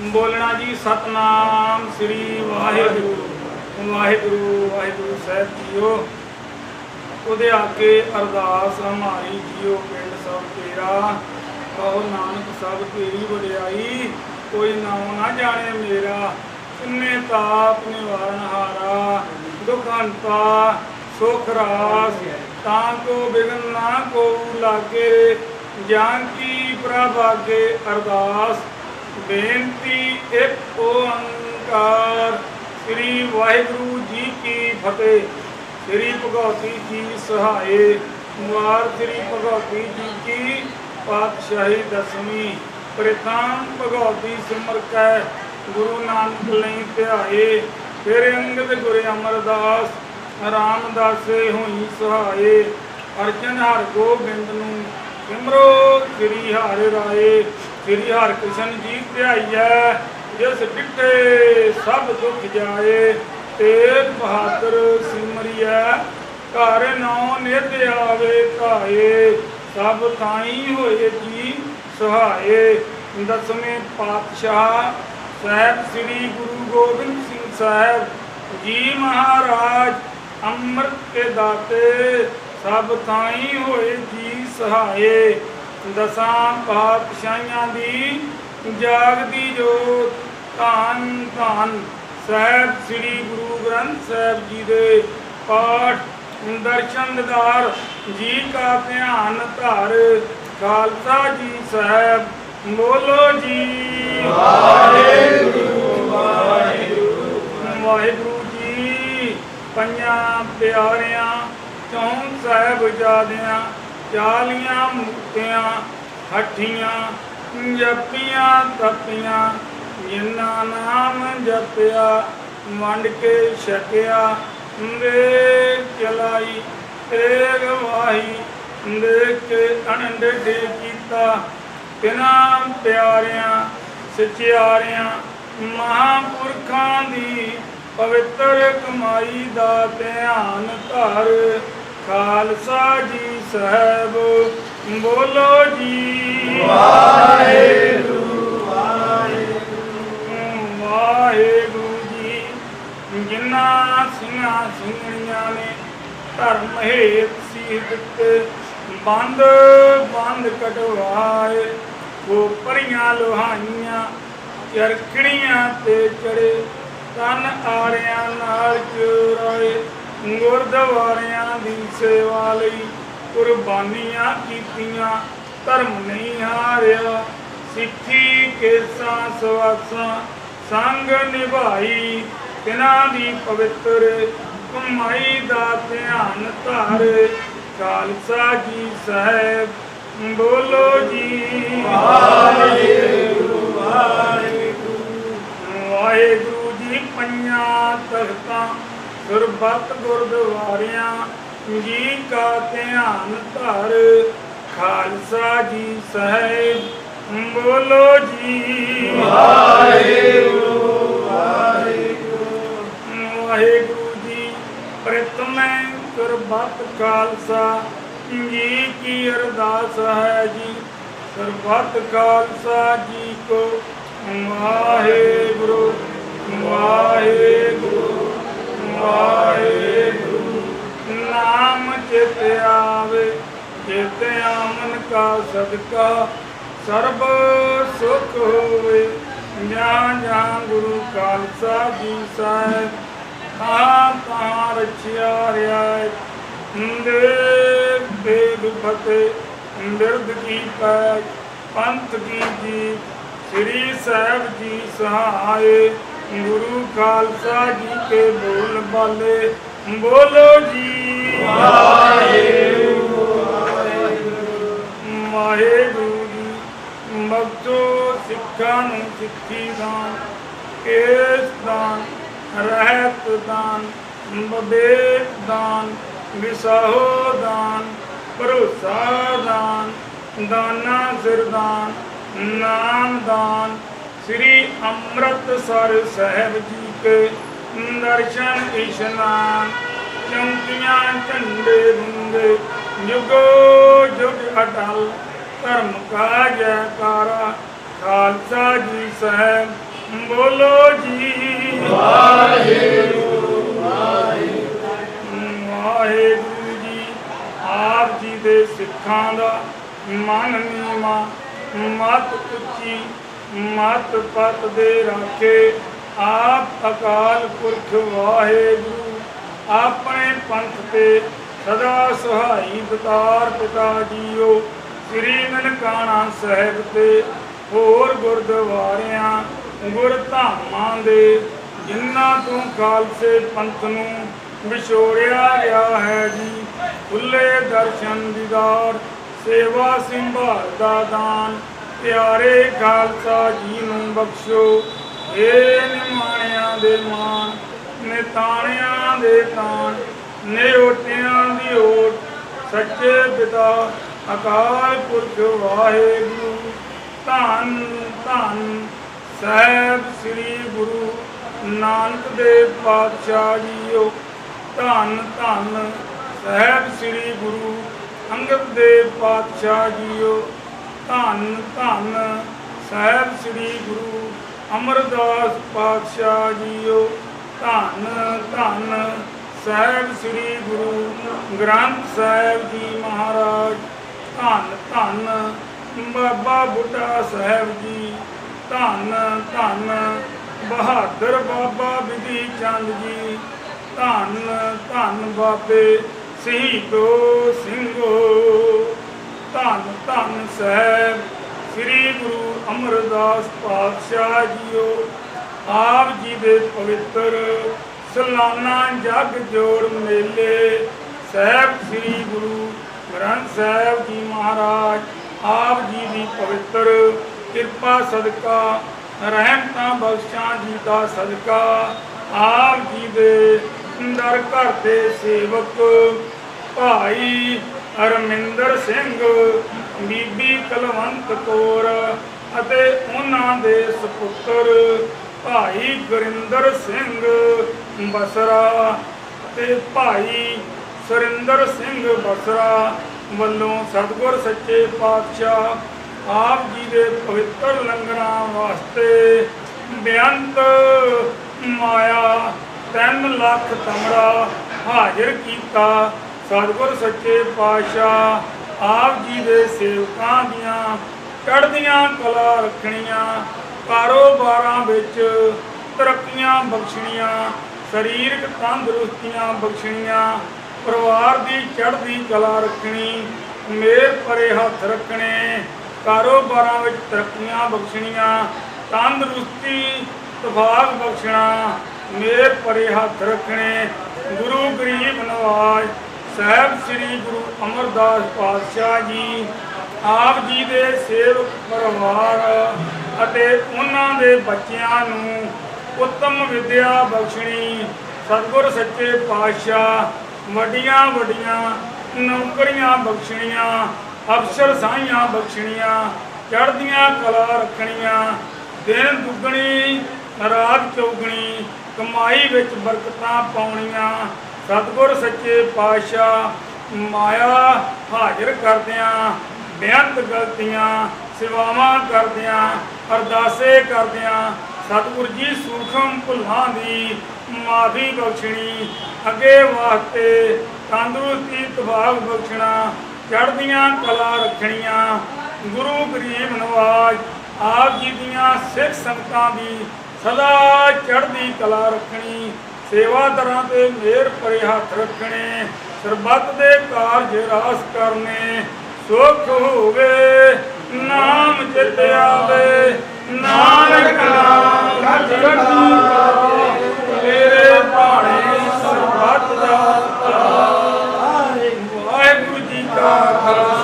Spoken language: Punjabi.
ਬੋਲਣਾ ਜੀ ਸਤਨਾਮ ਸ੍ਰੀ ਵਾਹਿਗੁਰੂ। ਵਾਹਿਗੁਰੂ ਵਾਹਿਗੁਰੂ ਸਾਹਿਬ ਜੀਓ। ਉਹਦੇ ਆਗੇ ਅਰਦਾਸ ਹਮਾਰੀ ਜੀਓ ਪਿੰਡ ਸਭ ਤੇਰਾ। ਕਹੋ ਨਾਨਕ ਸਭ ਤੇਰੀ ਵਡਿਆਈ। ਕੋਈ ਨਾਮ ਨਾ ਜਾਣੇ ਮੇਰਾ। ਕਿੰਨੇ ਤਾਪ ਨਿਵਾਰਨ ਹਾਰਾ। ਦੁਖੰਤਾ, ਸੁਖ ਰਾਸ। ਤਾਂ ਕੋ ਬਿਗਨ ਨਾ ਕੋ ਲਾਗੇ। ਜਾਂ ਕੀ ਪ੍ਰਭ ਅਰਦਾਸ। ਬੇਨਤੀ ਇੱਕ ਓੰਕਾਰ। ਸ੍ਰੀ ਵਾਹਿਗੁਰੂ ਜੀ ਕੀ ਫਤਿਹ। ਸ੍ਰੀ ਭਗਵਤੀ ਜੀ ਸਹਾਏ। ਮਾਰ ਸ੍ਰੀ ਭਗਵਤੀ ਜੀ ਕੀ ਪਾਤਸ਼ਾਹੀ ਦਸਵੀਂ। ਪ੍ਰਥਮ ਭਗਵਤੀ ਸਿਮਰ ਕੈ ਗੁਰੂ ਨਾਨਕ ਲਈ ਧਿਆਏ। ਫਿਰ ਅੰਗਦ ਗੁਰੇ ਅਮਰਦਾਸ। ਰਾਮਦਾਸੇ ਹੋਈ ਸਹਾਏ। ਅਰਜਨ ਹਰ ਗੋਬਿੰਦ ਨੂੰ। ਸਿਮਰੋ ਸ੍ਰੀ ਹਰਿ ਰਾਏ। ਸ੍ਰੀ ਹਰਿਕ੍ਰਿਸ਼ਨ ਜੀ ਧਿਆਈ ਹੈ ਜਿਸ ਡਿੱਠੇ ਸਭ ਦੁੱਖ ਜਾਏ ਤੇ ਬਹਾਦਰ ਸਿਮਰਿਐ, ਘਰ ਨੌ ਨਿਧ ਆਵੇ ਧਾਏ, ਸਭ ਥਾਈ ਹੋਏ ਜੀ ਸਹਾਏ। ਦਸਵੇਂ ਪਾਤਸ਼ਾਹ ਸਾਹਿਬ ਸ੍ਰੀ ਗੁਰੂ ਗੋਬਿੰਦ ਸਿੰਘ ਸਾਹਿਬ ਜੀ ਮਹਾਰਾਜ, ਅੰਮ੍ਰਿਤ ਕੇ ਦਾਤੇ, ਸਭ ਥਾਈ ਹੋਏ ਜੀ ਸਹਾਏ। ਦਸਾਂ ਪਾਤਸ਼ਾਹਾਂ ਦੀ ਜਾਗਦੀ ਜੋਤ ਧੰਨ ਧੰਨ। ਸਾਹਿਬ ਸ੍ਰੀ ਗੁਰੂ ਗ੍ਰੰਥ ਸਾਹਿਬ ਜੀ ਦੇ ਪਾਠ, ਦਰਸ਼ਨ ਦਿਦਾਰ ਜੀ ਕਾ ਧਿਆਨ ਧਰ, ਖਾਲਸਾ ਜੀ ਸਾਹਿਬ, ਬੋਲੋ ਜੀ। ਵਾਹਿਗੁਰੂ ਜੀ, ਪੰਜਾਂ ਪਿਆਰਿਆਂ, ਚੌਂ ਸਾਹਿਬਜ਼ਾਦਿਆਂ ਚਾਲੀਆਂ ਮੁਕਤਿਆਂ ਹੱਠੀਆਂ, ਜਪੀਆਂ, ਤਪੀਆਂ, ਜਿਨ੍ਹਾਂ ਨਾਮ ਜਪਿਆ, ਵੰਡ ਕੇ ਛਕਿਆ, ਦੇ ਚਲਾਈ, ਤੇਗ ਵਾਹੀ ਦੇਖ ਕੇ ਅਣਡੇਢੇ ਕੀਤਾ, ਤਿਨਾਂ ਪਿਆਰਿਆਂ, ਸਚਿਆਰਿਆਂ, ਮਹਾਂਪੁਰਖਾਂ ਦੀ ਪਵਿੱਤਰ ਕਮਾਈ ਦਾ ਧਿਆਨ ਧਰ ਖਾਲਸਾ ਜੀ ਸਾਹਿਬ, ਬੋਲੋ ਜੀ। ਵਾਹਿਗੁਰੂ ਜੀ, ਜਿਨ੍ਹਾਂ ਸਿੰਘਾਂ ਸਿੰਘਣੀਆਂ ਨੇ ਧਰਮ ਹੇਤ ਸੀ ਦਿੱਤੇ, ਬੰਦ ਬੰਦ ਕਟਵਾਏ, ਉਹ ਪਰੀਆਂ ਲੋਹਾਈਆਂ, ਚਰਖੜੀਆਂ ਤੇ ਚੜੇ, ਤਨ ਆਰਿਆਂ ਨਾਲ ਚੁਰਾਏ। ਗੁਰਦੁਆਰਿਆਂ ਦੀ ਸੇਵਾ ਲਈ ਕੁਰਬਾਨੀਆਂ ਕੀਤੀਆਂ, ਧਰਮ ਨਹੀਂ ਹਾਰਿਆ। ਸਿੱਖੀ ਕੇਸਾਂ ਸਵਾਸਾਂ ਸੰਗ ਨਿਭਾਈ, ਤਿਨਾਂ ਦੀ ਪਵਿੱਤਰ ਕਮਾਈ ਦਾ ਧਿਆਨ ਧਾਰ। ਖਾਲਸਾ ਜੀ ਸਾਹਿਬ, ਬੋਲੋ ਜੀ। ਵਾਹਿਗੁਰੂ ਜੀ ਪੰਜਾਂ ਤਖਤਾਂ। ਗੁਰਬਤ ਗੁਰਦੁਆਰਿਆਂ ਜੀ ਕਾ ਧਿਆਨ ਧਰ ਖਾਲਸਾ ਜੀ ਸਾਹਿਬ ਬੋਲੋ ਜੀ। ਵਾਹਿਗੁਰੂ ਜੀ ਪ੍ਰਥਮੇ ਗੁਰਬਤ ਖਾਲਸਾ ਜੀ ਕੀ ਅਰਦਾਸ ਹੈ ਜੀ। ਸਰਬੱਤ ਖਾਲਸਾ ਜੀ ਕੋ ਵਾਹਿਗੁਰੂ ਵਾਹਿਗੁਰੂ। ਵਾਹਿਗੁਰੂ। ਨਾਮ ਚਿਤ ਆਵੇ, ਚਿਤ ਆਮਨ ਕਾ ਸਦਕਾ। ਸਰਬ ਸੁਖ ਹੋਵੇ ਜਾਂ ਜਾਂ ਗੁਰੂ ਖਾਲਸਾ ਜੀ ਸਾਹਿਬ। ਤਾਂ ਤਾਂ ਰਚਿਆ ਰਿਆ ਦੇਵ ਦੇਵ ਫਤਿਹ ਬਿਰਦ ਕੀ ਪੈ, ਪੰਥ ਕੀ ਜੀ ਸ੍ਰੀ ਸਾਹਿਬ ਜੀ ਸਹਾਏ। ਗੁਰੂ ਖਾਲਸਾ ਜੀ ਕੇ ਬੋਲ ਬਾਲੇ। ਬੋਲੋ ਜੀ। ਵਾਹਿਗੁਰੂ ਜੀ ਮਗਜੋ ਸਿੱਖਾਂ ਨੂੰ ਸਿੱਖੀ ਦਾਨ, ਕੇਸ ਦਾਨ, ਰਹਿਤ ਦਾਨ ਬਬੇਕ ਦਾਨ, ਵਿਸਾਹੋ ਦਾਨ, ਭਰੋਸਾ ਦਾਨ, ਦਾਨਾ ਸਿਰਦਾਨ ਨਾਮ ਦਾਨ ਸ੍ਰੀ ਅੰਮ੍ਰਿਤਸਰ ਸਾਹਿਬ ਜੀ ਕੇ ਦਰਸ਼ਨ ਇਸ਼ਨਾਨ ਚੌਂਕੀਆਂ ਝੰਡੇ ਗੁੰਗੇ ਜੁਗੋ ਜੁਗ ਅਟਲ ਧਰਮ ਕਾ ਜੈਕਾਰਾ ਖਾਲਸਾ ਜੀ ਸਾਹਿਬ ਬੋਲੋ ਜੀ। ਵਾਹਿਗੁਰੂ ਜੀ ਆਪ ਜੀ ਦੇ ਸਿੱਖਾਂ ਦਾ ਮਨ ਨੀਵਾ ਮਤ ਉੱਚੀ ਮਤ ਪਤ ਦੇ ਰਾਖੇ, ਆਪ ਅਕਾਲ ਪੁਰਖ ਵਾਹਿਗੁਰੂ, ਆਪਣੇ ਪੰਥ ਤੇ ਸਦਾ ਸਹਾਈ ਬਤਾਰ ਪਿਤਾ ਜੀਓ, ਸ੍ਰੀ ਨਨਕਾਣਾ ਸਾਹਿਬ ਤੇ ਹੋਰ ਗੁਰਦੁਆਰਿਆਂ ਗੁਰਧਾਮਾਂ ਦੇ, ਜਿਨ੍ਹਾਂ ਤੋਂ ਖਾਲਸੇ ਪੰਥ ਨੂੰ ਵਿਛੋੜਿਆ ਗਿਆ ਹੈ ਜੀ। ਖੁੱਲੇ ਦਰਸ਼ਨ, ਦੀਦਾਰ, ਸੇਵਾ, ਸੰਭਾਲ ਦਾ ਦਾਨ ਪਿਆਰੇ ਖਾਲਸਾ ਜੀ ਨੂੰ ਬਖਸ਼ੋ। ਏ ਨਿਮਾਣਿਆਂ ਦੇ ਮਾਨ ਨਿਤਾਣਿਆਂ ਦੇ ਤਾਣ ਨਿਓਟਿਆਂ ਦੀ ਓਟ, ਸੱਚੇ ਪਿਤਾ ਅਕਾਲ ਪੁਰਖ ਵਾਹਿਗੁਰੂ। ਧੰਨ ਧੰਨ ਸਾਹਿਬ ਸ੍ਰੀ ਗੁਰੂ ਨਾਨਕ ਦੇਵ ਪਾਤਸ਼ਾਹ ਜੀਓ। ਧੰਨ ਧੰਨ ਸਾਹਿਬ ਸ੍ਰੀ ਗੁਰੂ ਅੰਗਦ ਦੇਵ ਪਾਤਸ਼ਾਹ ਜੀਓ। ਧੰਨ ਧੰਨ ਸਾਹਿਬ ਸ੍ਰੀ ਗੁਰੂ ਅਮਰਦਾਸ ਪਾਤਸ਼ਾਹ ਜੀਓ। ਧੰਨ ਧੰਨ ਸਾਹਿਬ ਸ੍ਰੀ ਗੁਰੂ ਗ੍ਰੰਥ ਸਾਹਿਬ ਜੀ ਮਹਾਰਾਜ। ਧੰਨ ਧੰਨ ਬਾਬਾ ਬੁੱਢਾ ਸਾਹਿਬ ਜੀ। ਧੰਨ ਧੰਨ ਬਹਾਦਰ ਬਾਬਾ ਵਿਧੀ ਚੰਦ ਜੀ। ਧੰਨ ਧੰਨ ਬਾਬੇ ਸ਼ਹੀਦੋ ਸਿੰਘੋ। ਧੰਨ ਧੰਨ ਸਾਹਿਬ, ਸ੍ਰੀ ਗੁਰੂ ਅਮਰਦਾਸ ਪਾਤਸ਼ਾਹ ਜੀਓ। ਆਪ ਜੀ ਦੇ ਪਵਿੱਤਰ ਸਲਾਨਾ ਜਗ ਜੋੜ ਮੇਲੇ, ਸਾਹਿਬ ਸ੍ਰੀ ਗੁਰੂ ਗ੍ਰੰਥ ਸਾਹਿਬ ਜੀ ਮਹਾਰਾਜ, ਆਪ ਜੀ ਦੀ ਪਵਿੱਤਰ ਕਿਰਪਾ ਸਦਕਾ, ਰਹਿਮਤਾਂ ਬਖਸ਼ਾਂ ਜੀ ਦਾ ਸਦਕਾ। ਆਪ ਜੀ ਦੇ ਅੰਦਰ ਘਰ ਦੇ ਸੇਵਕ, ਭਾਈ ਅਰਮਿੰਦਰ ਸਿੰਘ, ਬੀਬੀ ਕਲਵੰਤ ਕੌਰ ਅਤੇ ਉਹਨਾਂ ਦੇ ਸੁਪੁੱਤਰ ਭਾਈ ਗੁਰਿੰਦਰ ਸਿੰਘ ਬਸਰਾ ਤੇ ਭਾਈ ਸੁਰਿੰਦਰ ਸਿੰਘ ਬਸਰਾ ਵੱਲੋਂ ਸਤਿਗੁਰ ਸੱਚੇ ਪਾਤਸ਼ਾਹ ਆਪ ਜੀ ਦੇ ਪਵਿੱਤਰ ਲੰਗਰਾਂ ਵਾਸਤੇ ਬੇਅੰਤ ਮਾਇਆ 3 ਲੱਖ ਤਮੜਾ ਹਾਜ਼ਰ ਕੀਤਾ। ਸਤਿਗੁਰ ਸੱਚੇ ਪਾਤਸ਼ਾਹ, ਆਪ ਜੀ ਦੇ ਸੇਵਕਾਂ ਦੀਆਂ ਚੜ੍ਹਦੀਆਂ ਕਲਾ ਰੱਖਣੀਆਂ, ਕਾਰੋਬਾਰਾਂ ਵਿੱਚ ਤਰੱਕੀਆਂ ਬਖਸ਼ਣੀਆਂ, ਸਰੀਰਕ ਤੰਦਰੁਸਤੀਆਂ ਬਖਸ਼ਣੀਆਂ, ਪਰਿਵਾਰ ਦੀ ਚੜ੍ਹਦੀ ਕਲਾ ਰੱਖਣੀ, ਮੇਰ ਪਰੇ ਹੱਥ ਰੱਖਣੇ, ਕਾਰੋਬਾਰਾਂ ਵਿੱਚ ਤਰੱਕੀਆਂ ਬਖਸ਼ਣੀਆਂ, ਤੰਦਰੁਸਤੀ ਤਫਾਕ ਬਖਸ਼ਣਾ, ਮੇਰ ਪਰੇ ਹੱਥ ਰੱਖਣੇ, ਗੁਰੂ ਗਰੀਬ ਨਵਾਜ ਸਾਹਿਬ ਸ੍ਰੀ ਗੁਰੂ ਅਮਰਦਾਸ ਪਾਤਸ਼ਾਹ ਜੀ, ਆਪ ਜੀ ਦੇ ਸੇਵਕ ਪਰਿਵਾਰ ਅਤੇ ਉਹਨਾਂ ਦੇ ਬੱਚਿਆਂ ਨੂੰ ਉੱਤਮ ਵਿਦਿਆ ਬਖਸ਼ਣੀ, ਸਤਿਗੁਰ ਸੱਚੇ ਪਾਤਸ਼ਾਹ, ਵੱਡੀਆਂ ਵੱਡੀਆਂ ਨੌਕਰੀਆਂ ਬਖਸ਼ਣੀਆਂ, ਅਫਸਰ ਸਾਈਆਂ ਬਖਸ਼ਣੀਆਂ, ਚੜ੍ਹਦੀਆਂ ਕਲਾ ਰੱਖਣੀਆਂ, ਦਿਨ ਦੁੱਗਣੀ, ਰਾਤ ਚੌਗਣੀ, ਕਮਾਈ ਵਿੱਚ ਬਰਕਤਾਂ ਪਾਉਣੀਆਂ ਸਤਿਗੁਰ ਸੱਚੇ ਪਾਤਸ਼ਾਹ ਮਾਇਆ ਹਾਜ਼ਰ ਕਰਦਿਆਂ, ਬੇਅੰਤ ਗਲਤੀਆਂ ਸੇਵਾਵਾਂ ਕਰਦਿਆਂ, ਅਰਦਾਸੇ ਕਰਦਿਆਂ, ਸਤਿਗੁਰ ਜੀ ਸੂਖਮ ਭੁੱਲਾਂ ਦੀ ਮਾਫੀ ਬਖਸ਼ਣੀ, ਅੱਗੇ ਵਾਸਤੇ ਤੰਦਰੁਸਤੀ ਤਬਾਗ ਬਖਸ਼ਣਾ, ਚੜ੍ਹਦੀਆਂ ਕਲਾ ਰੱਖਣੀਆਂ, ਗੁਰੂ ਗਰੀਬ ਨਵਾਜ, ਆਪ ਜੀ ਦੀਆਂ ਸਿੱਖ ਸੰਗਤਾਂ ਦੀ ਸਦਾ ਚੜ੍ਹਦੀ ਕਲਾ ਰੱਖਣੀ ਸੇਵਾਦਾਰਾਂ ਤੇ ਮੇਰ ਪਰੇ ਹੱਥ ਰੱਖਣੇ, ਸਰਬੱਤ ਦੇ ਕਾਰਜ ਰਾਸ ਕਰਨੇ, ਸੁਖ ਹੋਵੇ, ਨਾਮ ਚਿਤ ਆਵੇ, ਨਾਨਕ ਨਾਮ ਰਜ ਵਾਹਿਗੁਰੂ ਜੀ ਕਾ ਖਾਲਸਾ।